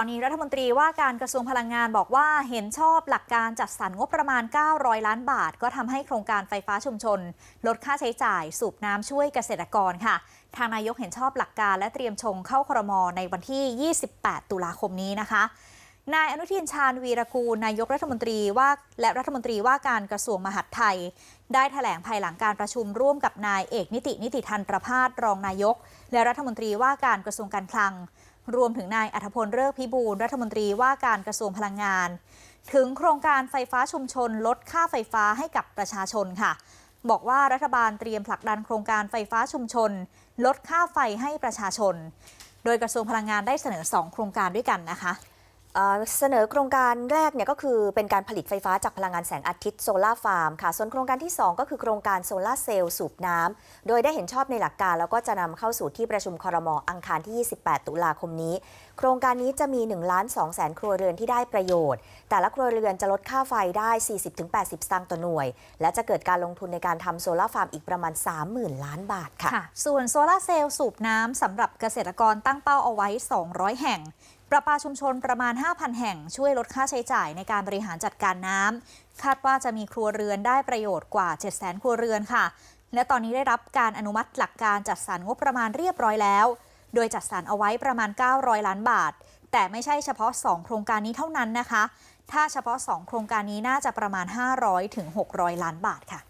อนนี้รัฐมนตรีว่าการกระทรวงพลังงานบอกว่าเห็นชอบหลักการจัดสรรงบประมาณ 900 ล้านบาท ก็ทำให้โครงการไฟฟ้าชุมชน ลดค่าใช้จ่าย สูบน้ำช่วยเกษตรกรค่ะ ทางนายกเห็นชอบหลักการและเตรียมชงเข้าครมในวันที่ 28 ตุลาคมนี้นะคะ นายอนุทินชาญวีรกูลนายกรัฐมนตรีว่าและรัฐมนตรีว่าการกระทรวงมหาดไทย ได้แถลงภายหลังการประชุมร่วมกับนายเอกนิตินิติทันประพาสรองนายก และรัฐมนตรีว่าการกระทรวงการคลัง รวมถึงนายอัธพลเลิกพิบูลรัฐมนตรีว่าการกระทรวงพลังงาน ถึงโครงการไฟฟ้าชุมชนลดค่าไฟฟ้าให้กับประชาชนค่ะ บอกว่ารัฐบาลเตรียมผลักดันโครงการไฟฟ้าชุมชน ลดค่าไฟให้ประชาชน โดยกระทรวงพลังงานได้เสนอ 2 โครงการด้วยกันนะคะ เสนอโครงการแรกเนี่ยก็คือเป็นการผลิตไฟฟ้าจากพลังงานแสงอาทิตย์โซลาร์ฟาร์มค่ะส่วนโครงการที่ 2 ก็คือโครงการโซลาร์เซลล์สูบน้ำโดยได้เห็นชอบในหลักการ แล้วก็จะนำเข้าสู่ที่ประชุมคอรมอังคารที่ 28 ตุลาคมนี้ โครงการนี้จะมี1ล้าน2แสนครัวเรือนที่ได้ประโยชน์ แต่ละครัวเรือนจะลดค่าไฟได้ 40-80 สตางค์ต่อหน่วย และจะเกิดการลงทุนในการทำโซลาร์ฟาร์มอีกประมาณ 30,000 ล้านบาทค่ะค่ะส่วนโซลาร์เซลล์สูบน้ำสำหรับเกษตรกรตั้งเป้าเอาไว้ 200 แห่ง ประปาชุมชนประมาณ 5,000 แห่งช่วยลดค่าใช้จ่ายในการบริหารจัดการน้ำคาดว่าจะมีครัวเรือนได้ประโยชน์กว่า 700,000 ครัวเรือนค่ะ และตอนนี้ได้รับการอนุมัติหลักการจัดสรรงบประมาณเรียบร้อยแล้ว โดยจัดสรรเอาไว้ประมาณ 900 ล้านบาท แต่ไม่ใช่เฉพาะ 2 โครงการนี้เท่านั้นนะคะ ถ้าเฉพาะ 2 โครงการนี้น่าจะประมาณ 500-600 ล้านบาทค่ะ